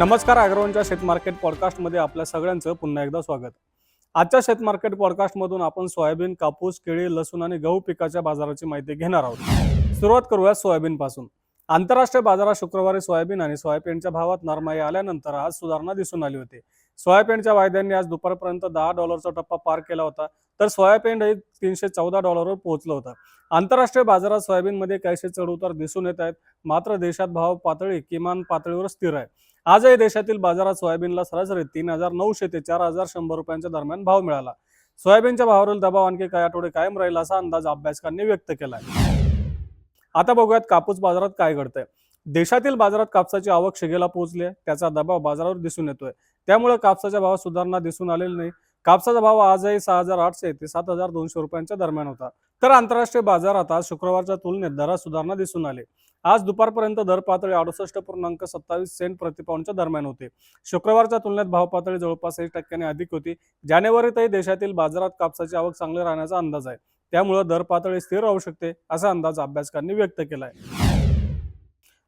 नमस्कार अॅग्रोवनच्या शेत मार्केट पॉडकास्टमध्ये आपल्या सगळ्यांचं पुन्हा एकदा स्वागत. आजच्या शेत मार्केट पॉडकास्टमधून आपण सोयाबीन कापूस केळी लसूण आणि गहू पिकाच्या बाजाराची माहिती घेणार आहोत. सुरुवात करूया सोयाबीन पासून आंतरराष्ट्रीय बाजारात शुक्रवारी सोयाबीन आणि सोयाबीनच्या भावात नरमाई आल्यानंतर आज सुधारणा दिसून आली होती. सोयाबीनच्या वायद्यांनी आज दुपारपर्यंत दहा डॉलरचा टप्पा पार केला होता तर सोयाबीन हे तीनशे चौदा डॉलरवर पोहोचलं होतं. आंतरराष्ट्रीय बाजारात सोयाबीनमध्ये काहीसे चढउतार दिसून येत आहेत मात्र देशात भाव पातळी किमान पातळीवर स्थिर आहे. आजही देशातील बाजारात सोयाबीनला सरासरी तीन हजार नऊशे ते चार हजार शंभर रुपयांच्या दरम्यान भाव मिळाला. सोयाबीनच्या भावावरील दबाव आणखी काही आठवडे कायम राहील असा अंदाज अभ्यासकांनी व्यक्त केलाय. आता बघूयात कापूस बाजारात काय घडतंय. देशातील बाजारात कापसाची आवक शिगेला पोहोचली आहे. त्याचा दबाव बाजारावर दिसून येतोय. त्यामुळे कापसाच्या भावात सुधारणा दिसून आलेली नाही. कापसाचा भाव आजही सहा हजार आठशे ते सात हजार दोनशे रुपयांच्या दरम्यान होता. तर आंतरराष्ट्रीय बाजारात आज शुक्रवारच्या तुलनेत दरात सुधारणा दिसून आली. आज दुपारपर्यंत दर पातळी अडुसष्ट पूर्णांक सत्तावीस सेंट प्रतिपाऊंडच्या दरम्यान होते. शुक्रवारच्या तुलनेत भाव पातळी जवळपास एक टक्क्याने अधिक होती. जानेवारीतही देशातील बाजारात कापसाची आवक चांगली राहण्याचा अंदाज आहे. त्यामुळे दर पातळी स्थिर राहू शकते असा अंदाज अभ्यासकांनी व्यक्त केला आहे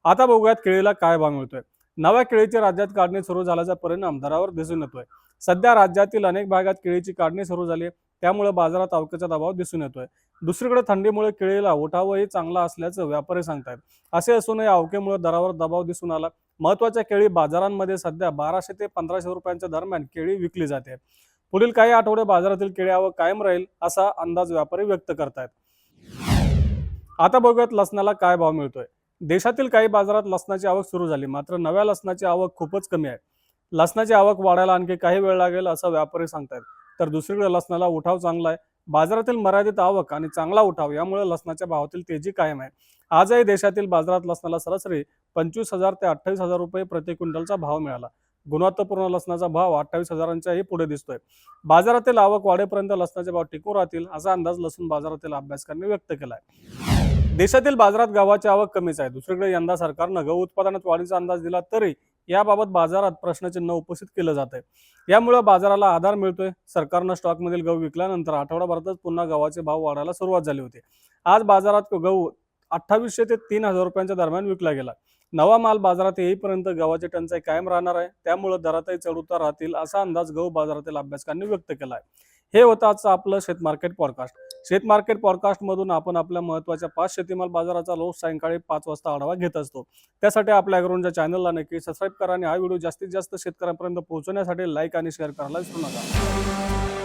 आता बघूयात केळीला काय भाव मिळतोय. नव्या केळीची राज्यात काढणी सुरू झाल्याचा परिणाम दरावर दिसून येतोय. सध्या राज्यातील अनेक भागात केळीची काढणी सुरू झाली त्यामुळे बाजारात अवकाचा दबाव दिसून येतोय. दुसरीकडे थंडीमुळे केळीला उठावही चांगला असल्याचं व्यापारी सांगतायत. असे असूनही अवकेमुळे दरावर दबाव दिसून आला. महत्त्वाच्या केळी बाजारांमध्ये सध्या बाराशे ते पंधराशे रुपयांच्या दरम्यान केळी विकली जाते. पुढील काही आठवडे बाजारातील केळी आवक कायम राहील असा अंदाज व्यापारी व्यक्त करतायत. आता बघूयात लसणाला काय भाव मिळतोय. देशातील काही बाजारात लसणाची आवक सुरू झाली. मात्र नव्या लसणाची आवक खूपच कमी आहे. लसणाची आवक वाढायला आणखी काही वेळ लागेल असं व्यापारी सांगतायत. तर दुसरीकडे लसणाला उठाव चांगला आहे. बाजारातील मर्यादित आवक आणि चांगला उठाव यामुळे लसणाच्या भावातील तेजी कायम आहे. आजही देशातील बाजारात लसणाला सरासरी पंचवीस हजार ते अठ्ठावीस हजार रुपये प्रति क्विंटलचा भाव मिळाला. गुणवत्तापूर्ण लसणाचा भाव अठ्ठावीस हजारांच्याही पुढे दिसतोय. बाजारातील आवक वाढेपर्यंत लसणाचे भाव टिकून राहतील असा अंदाज लसूण बाजारातील अभ्यासकांनी व्यक्त केला आहे देशातील बाजारात गव्हाची आवक कमीच आहे. दुसरीकडे यंदा सरकारनं गहू उत्पादनात वाढीचा अंदाज दिला तरी याबाबत बाजारात प्रश्नचिन्ह उपस्थित केलं जात आहे यामुळे बाजाराला आधार मिळतोय. सरकारनं स्टॉकमधील गहू विकल्यानंतर आठवडाभरातच पुन्हा गव्हाचे भाव वाढायला सुरुवात झाली होती. आज बाजारात गहू अठ्ठावीसशे ते तीन हजार रुपयांच्या दरम्यान विकला गेला. नवा माल बाजारात येईपर्यंत गव्हाची टंचाई कायम राहणार आहे. त्यामुळे दरातही चढउतार राहतील असा अंदाज गहू बाजारातील अभ्यासकांनी व्यक्त केला आहे हे होतं आजचं आपलं शेत मार्केट पॉडकास्ट शेत मार्केट पॉडकास्टमधून आपण आपल्या महत्त्वाच्या पाच शेतीमाल बाजाराचा रोज सायंकाळी पाच वाजता आढावा घेत असतो. त्यासाठी आपल्या अग्रोनच्या चॅनलला नक्की सबस्क्राईब करा आणि हा व्हिडिओ जास्तीत जास्त शेतकऱ्यांपर्यंत पोहोचवण्यासाठी लाईक आणि शेअर करायला विसरू नका.